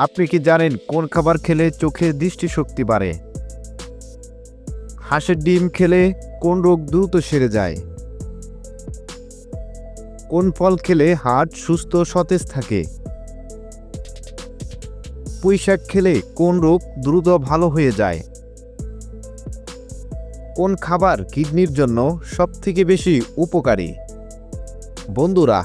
আপনি কি জানেন কোন খাবার খেলে চোখের দৃষ্টিশক্তি বাড়ে? হাঁসের ডিম খেলে কোন রোগ দ্রুত সেরে যায়? কোন ফল খেলে হার্ট সুস্থ সতেজ থাকে? পুঁই শাক খেলে কোন রোগ দ্রুত ভালো হয়ে যায়? কোন খাবার কিডনির জন্য সবথেকে বেশি উপকারী? বন্ধুরা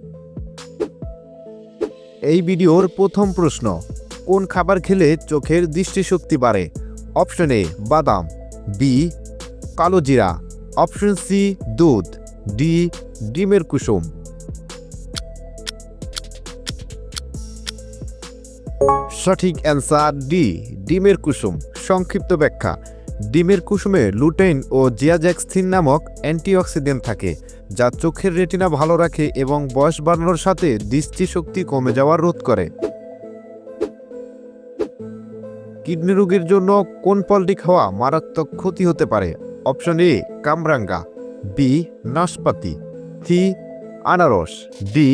এই ভিডিওর প্রথম প্রশ্ন, কোন খাবার খেলে চোখের দৃষ্টিশক্তি বাড়ে? অপশন এ, বাদাম। বি কালো জিরা। অপশন সি দুধ। ডি ডিমের কুসুম। সঠিক অ্যান্সার ডি ডিমের কুসুম। সংক্ষিপ্ত ব্যাখ্যা। ডিমের কুসুমে লুটেইন ও জিয়াজ্যাক্সিন নামক অ্যান্টিঅক্সিডেন্ট থাকে, যা চোখের রেটিনা ভালো রাখে এবং বয়স বাড়ানোর সাথে দৃষ্টিশক্তি কমে যাওয়ার রোধ করে। কিডনি রোগীর জন্য কোন ফলটি খাওয়া মারাত্মক ক্ষতি হতে পারে? অপশন এ, কামরাঙ্গা, বি, নাশপাতি, সি, আনারস, ডি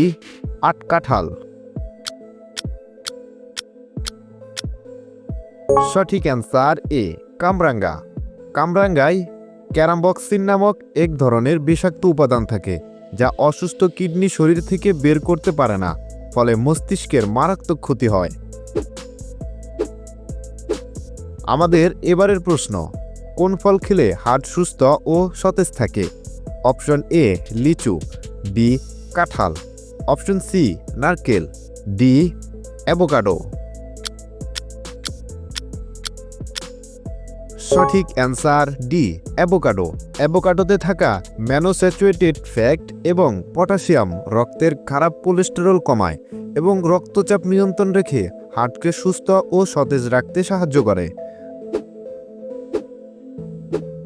আটকাঠাল সঠিক অ্যান্সার এ কামরাঙ্গা। কামরাঙ্গায় ক্যারামবক্সিন নামক এক ধরনের বিষাক্ত উপাদান থাকে, যা অসুস্থ কিডনি শরীর থেকে বের করতে পারে না, ফলে মস্তিষ্কের মারাত্মক ক্ষতি হয়। আমাদের এবারের প্রশ্ন, কোন ফল খেলে হার্ট সুস্থ ও সতেজ থাকে? অপশন এ, লিচু, বি, কাঁঠাল। অপশন সি, নারকেল, ডি, অ্যাভোকাডো। সঠিক অ্যান্সার ডি, অ্যাভোকাডো। অ্যাভোকাডোতে থাকা ম্যানোস্যাচুয়েটেড ফ্যাট এবং পটাশিয়াম রক্তের খারাপ কোলেস্টেরল কমায় এবং রক্তচাপ নিয়ন্ত্রণ রেখে হার্টকে সুস্থ ও সতেজ রাখতে সাহায্য করে।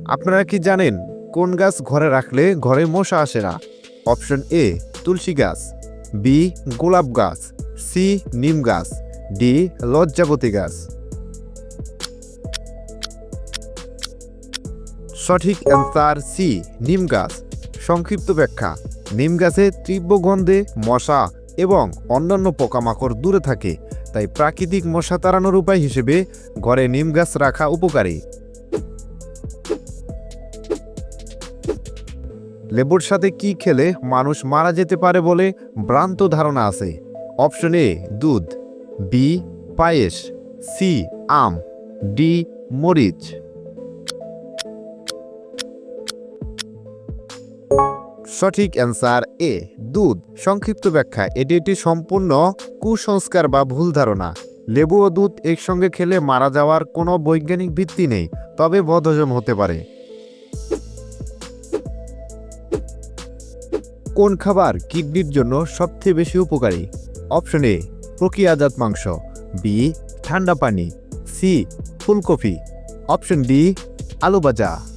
আপনারা কি জানেন কোন গাছ ঘরে রাখলে ঘরে মশা আসে না? অপশন এ, তুলসী গাছ। বি, গোলাপ গাছ। সি, নিম গাছ। ডি, লজ্জাবতী গাছ। সঠিক অ্যান্সার সি, নিম গাছ। সংক্ষিপ্ত ব্যাখ্যা, নিম গাছে তীব্র গন্ধে মশা এবং অন্যান্য পোকামাকড় দূরে থাকে, তাই প্রাকৃতিক মশা তাড়ানোর উপায় হিসেবে ঘরে নিম গাছ রাখা উপকারী। লেবুর সাথে কি খেলে মানুষ মারা যেতে পারে বলে ভ্রান্ত ধারণা আছে? অপশন এ, দুধ। বি, পায়েস। সি, আম। ডি, মরিচ। সঠিক অ্যান্সার এ, দুধ। সংক্ষিপ্ত ব্যাখ্যা, এটি একটি সম্পূর্ণ কুসংস্কার বা ভুল ধারণা। লেবু ও দুধ একসঙ্গে খেলে মারা যাওয়ার কোনো বৈজ্ঞানিক ভিত্তি নেই, তবে বদহজম হতে পারে। কোন খাবার কিডনির জন্য সবচেয়ে বেশি উপকারী? অপশন এ, প্রক্রিয়াজাত মাংস। বি, ঠান্ডা পানি। সি, ফুলকপি। অপশন ডি, আলু ভাজা।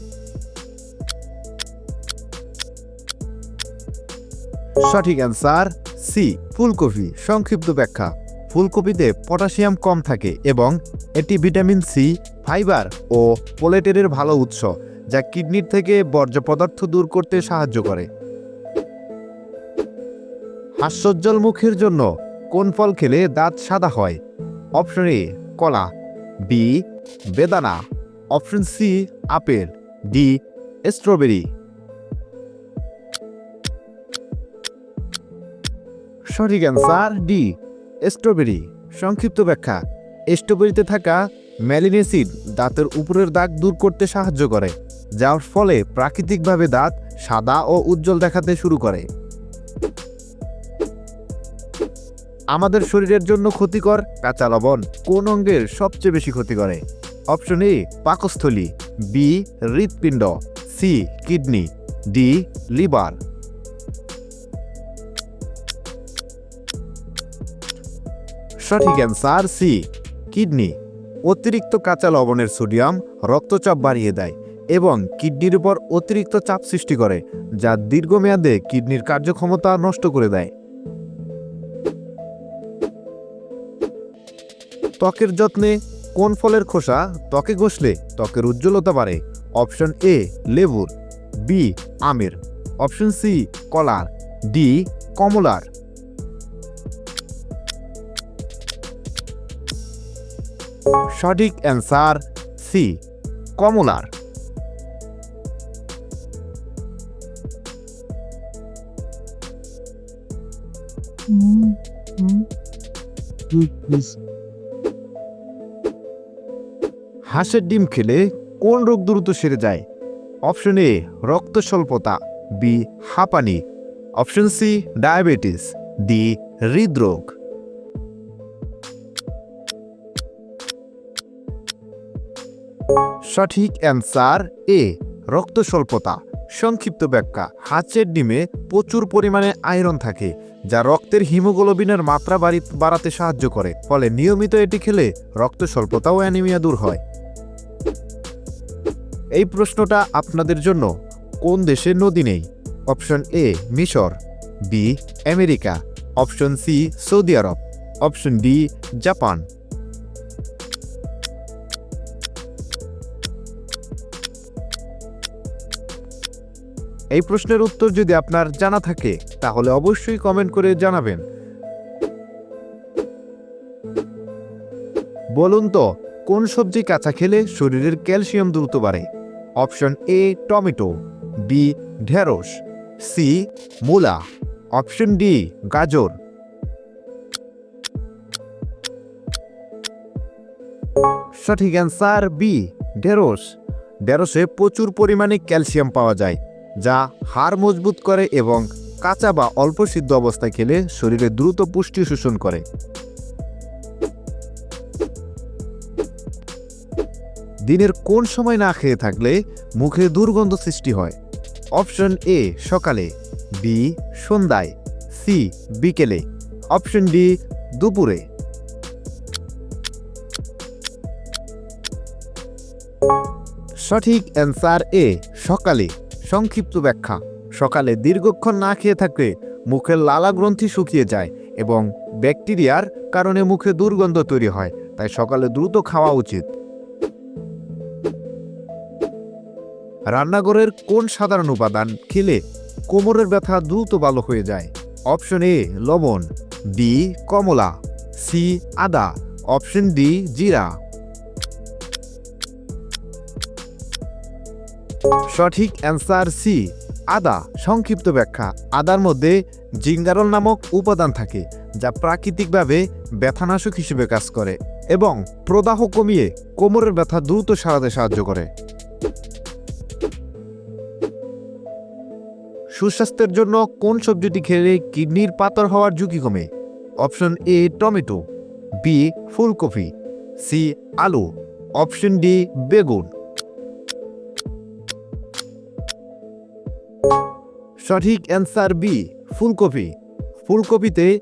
সঠিক অ্যান্সার সি, ফুলকপি। সংক্ষিপ্ত ব্যাখ্যা। ফুলকপিতে পটাশিয়াম কম থাকে এবং এটি ভিটামিন সি, ফাইবার ও পোলেটেরের ভালো উৎস, যা কিডনির থেকে বর্জ্য পদার্থ দূর করতে সাহায্য করে। হাস্যোজ্জ্বল মুখের জন্য কোন ফল খেলে দাঁত সাদা হয়? অপশন এ, কলা। বি, বেদানা। Option C, apple. D, strawberry. সঠিক অ্যান্সার ডি স্ট্রবেরি সংক্ষিপ্ত ব্যাখ্যা স্ট্রবেরিতে থাকা ম্যালিনেসিড দাঁতের উপরের দাগ দূর করতে সাহায্য করে, যার ফলে প্রাকৃতিকভাবে দাঁত সাদা ও উজ্জ্বল দেখাতে শুরু করে। আমাদের শরীরের জন্য ক্ষতিকর কাঁচা লবণ কোন অঙ্গের সবচেয়ে বেশি ক্ষতি করে? অপশন এ পাকস্থলী। বি হৃৎপিণ্ড। C kidney. D liver. সঠিক অ্যান্সার সি, কিডনি। অতিরিক্ত কাঁচা লবণের সোডিয়াম রক্তচাপ বাড়িয়ে দেয় এবং কিডনির উপর অতিরিক্ত চাপ সৃষ্টি করে, যা দীর্ঘমেয়াদে কিডনির কার্যক্ষমতা নষ্ট করে দেয়। ত্বকের যত্নে কোন ফলের খোসা ত্বকে ঘষলে ত্বকের উজ্জ্বলতা বাড়ে? অপশন এ, লেবুর। বি, আমের। অপশন সি, কলার। ডি, কমলার। সঠিক অ্যান্সার সি, কমলার। হাঁসের ডিম খেলে কোন রোগ দ্রুত সেরে যায়? অপশন এ রক্ত স্বল্পতা বি, হাঁপানি। অপশন সি, ডায়াবেটিস, ডি, হৃদরোগ। সঠিক অ্যান্সার এ, রক্ত স্বল্পতা। সংক্ষিপ্ত ব্যাখ্যা হাঁসের ডিমে প্রচুর পরিমাণে আয়রন থাকে, যা রক্তের হিমোগ্লোবিনের মাত্রা বাড়ি, বাড়াতে সাহায্য করে, ফলে নিয়মিত এটি খেলে রক্ত স্বল্পতা ও অ্যানিমিয়া দূর হয়। এই প্রশ্নটা আপনাদের জন্য, কোন দেশে নদী নেই? অপশন এ, মিশর, বি, আমেরিকা, অপশন সি, সৌদি আরব, অপশন ডি, জাপান। এই প্রশ্নের উত্তর যদি আপনার জানা থাকে, তাহলে অবশ্যই কমেন্ট করে জানাবেন। বলুন তো, কোন সবজি কাঁচা খেলে শরীরের ক্যালসিয়াম দ্রুত বাড়ে? অপশন এ টমেটো বি ঢেঁড়স সি মূলা, অপশন ডি গাজর। সঠিক অ্যান্সার বি ঢেঁড়স। ঢেঁড়সে প্রচুর পরিমাণে ক্যালসিয়াম পাওয়া যায়। যা হাড় মজবুত করে এবং কাঁচা বা অল্প সিদ্ধ অবস্থায় খেলে শরীরে দ্রুত পুষ্টি শোষণ করে। দিনের কোন সময় না খেয়ে থাকলে মুখে দুর্গন্ধ সৃষ্টি হয়? অপশন এ, সকালে। বি সন্ধ্যায়। সি বিকেলে। অপশন ডি, দুপুরে। সঠিক অ্যান্সার এ, সকালে। সংক্ষিপ্ত ব্যাখ্যা। সকালে দীর্ঘক্ষণ না খেয়ে থাকলে মুখের লালা গ্রন্থি শুকিয়ে যায় এবং ব্যাকটেরিয়ার কারণে মুখে দুর্গন্ধ তৈরি হয়, তাই সকালে দ্রুত খাওয়া উচিত। রান্নাঘরের কোন সাধারণ উপাদান খেলে কোমরের ব্যথা দ্রুত ভালো হয়ে যায়? অপশন এ, লবণ বি কমলা, সি, আদা, অপশন ডি, জিরা। সঠিক অ্যান্সার সি, আদা। সংক্ষিপ্ত ব্যাখ্যা, আদার মধ্যে জিঙ্গারল নামক উপাদান থাকে, যা প্রাকৃতিকভাবে ব্যথানাশক হিসেবে কাজ করে এবং প্রদাহ কমিয়ে কোমরের ব্যথা দ্রুত সারাতে সাহায্য করে। সুস্বাস্থ্যের জন্য কোন সবজিটি খেলে কিডনির পাতর হওয়ার ঝুঁকি কমে? Option A, tomato. বি, ফুলকপি। সি, আলু। অপশন ডি, বেগুন। সঠিক অ্যান্সার বি, ফুলকপি। ফুলকপিতে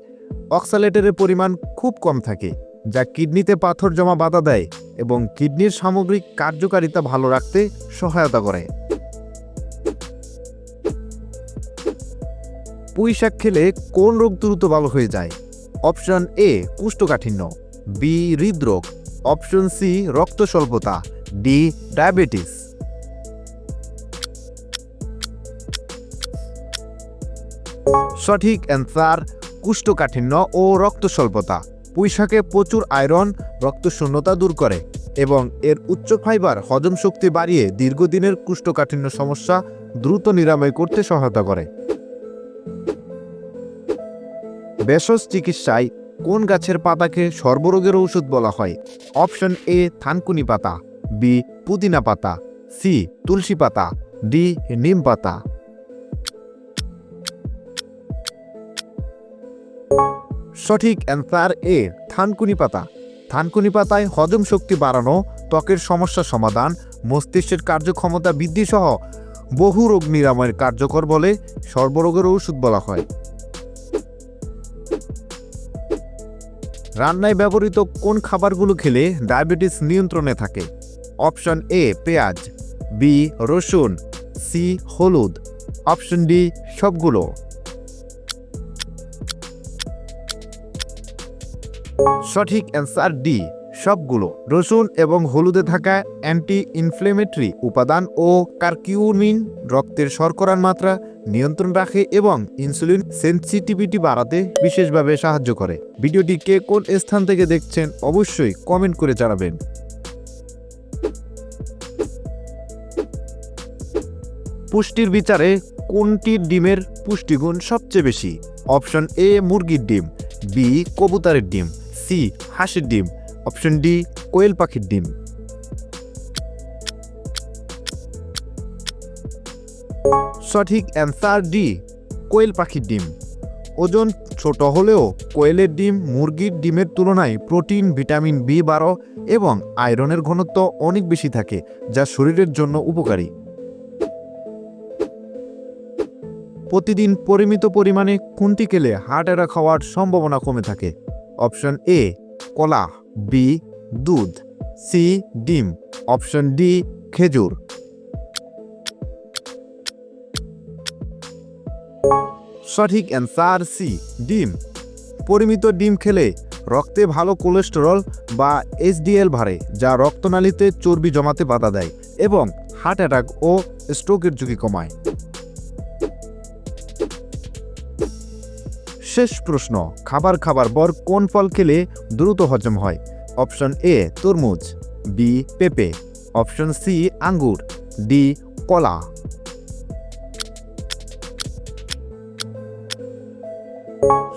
অক্সালেটের পরিমাণ খুব কম থাকে, যা কিডনিতে পাথর জমা বাধা দেয় এবং কিডনির সামগ্রিক কার্যকারিতা ভালো রাখতে সহায়তা করে। পুঁই শাক খেলে কোন রোগ দ্রুত ভালো হয়ে যায়? অপশন এ, কুষ্ঠকাঠিন্য। বি, হৃদরোগ। অপশন সি রক্ত স্বল্পতা ডি, ডায়াবেটিস। সঠিক অ্যান্সার কুষ্ঠকাঠিন্য ও রক্ত স্বল্পতা পুঁইশাকে প্রচুর আয়রন রক্ত শূন্যতা দূর করে এবং এর উচ্চ ফাইবার হজম শক্তি বাড়িয়ে দীর্ঘদিনের কুষ্ঠকাঠিন্য সমস্যা দ্রুত নিরাময় করতে সহায়তা করে। ভেষজ চিকিৎসায় কোন গাছের পাতাকে সর্বরোগের ঔষধ বলা হয়? অপশন এ, থানকুনি পাতা, বি, পুদিনা পাতা, সি, তুলসী পাতা, ডি, নিম পাতা। সঠিক অ্যান্সার এ, থানকুনি পাতা। থানকুনি পাতায় হজম শক্তি বাড়ানো, ত্বকের সমস্যা সমাধান, মস্তিষ্কের কার্যক্ষমতা বৃদ্ধি সহ বহু রোগ নিরাময়ের কার্যকর বলে সর্বরোগের ওষুধ বলা হয়। রান্নায় ব্যবহৃত কোন খাবারগুলো খেলে ডায়াবেটিস নিয়ন্ত্রণে থাকে? অপশন এ, পেঁয়াজ, বি, রসুন, সি, হলুদ। অপশন ডি, সবগুলো। সঠিক অ্যান্সার ডি, সবগুলো রসুন এবং হলুদে থাকা অ্যান্টি ইনফ্লেমেটরি উপাদান ও কার্কিউমিন রক্তের শর্করার মাত্রা নিয়ন্ত্রণ রাখে এবং ইনসুলিন সেন্সিটিভিটি বাড়াতে বিশেষভাবে সাহায্য করে। ভিডিওটি কে কোন স্থান থেকে দেখছেন অবশ্যই কমেন্ট করে জানাবেন। পুষ্টির বিচারে কোনটি ডিমের পুষ্টিগুণ সবচেয়ে বেশি? অপশন এ মুরগির ডিম, বি কবুতরের ডিম। সি, হাঁসের ডিম। অপশন ডি, কোয়েল পাখির ডিম। সঠিক অ্যান্সার ডি, কোয়েল পাখির ডিম। ওজন ছোট হলেও কোয়েলের ডিম মুরগির ডিমের তুলনায় প্রোটিন, ভিটামিন বি বারো এবং আয়রনের ঘনত্ব অনেক বেশি থাকে, যা শরীরের জন্য উপকারী। প্রতিদিন পরিমিত পরিমাণে খুন্তি খেলে হার্ট অ্যাটাক হওয়ার সম্ভাবনা কমে থাকে। অপশন এ, কলা, বি, দুধ, সি, ডিম, অপশন ডি, খেজুর। সঠিক অ্যান্সার সি, ডিম। পরিমিত ডিম খেলে রক্তে ভালো কোলেস্টেরল বা এইচডিএল বাড়ে, যা রক্তনালীতে চর্বি জমাতে বাধা দেয় এবং হার্ট অ্যাটাক ও স্ট্রোকের ঝুঁকি কমায়। শেষ প্রশ্ন, খাবার খাবার পর কোন ফল খেলে দ্রুত হজম হয়? অপশন এ তরমুজ। বি পেঁপে। অপশন সি আঙ্গুর। ডি কলা।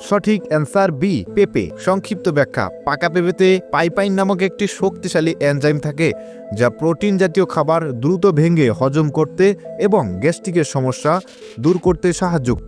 সঠিক অ্যান্সার বি পেঁপে। সংক্ষিপ্ত ব্যাখ্যা, পাকা পেঁপেতে পাইপাইন নামক একটি শক্তিশালী এনজাইম থাকে যা প্রোটিন জাতীয় খাবার দ্রুত ভেঙে হজম করতে এবং গ্যাস্ট্রিকের সমস্যা দূর করতে সাহায্য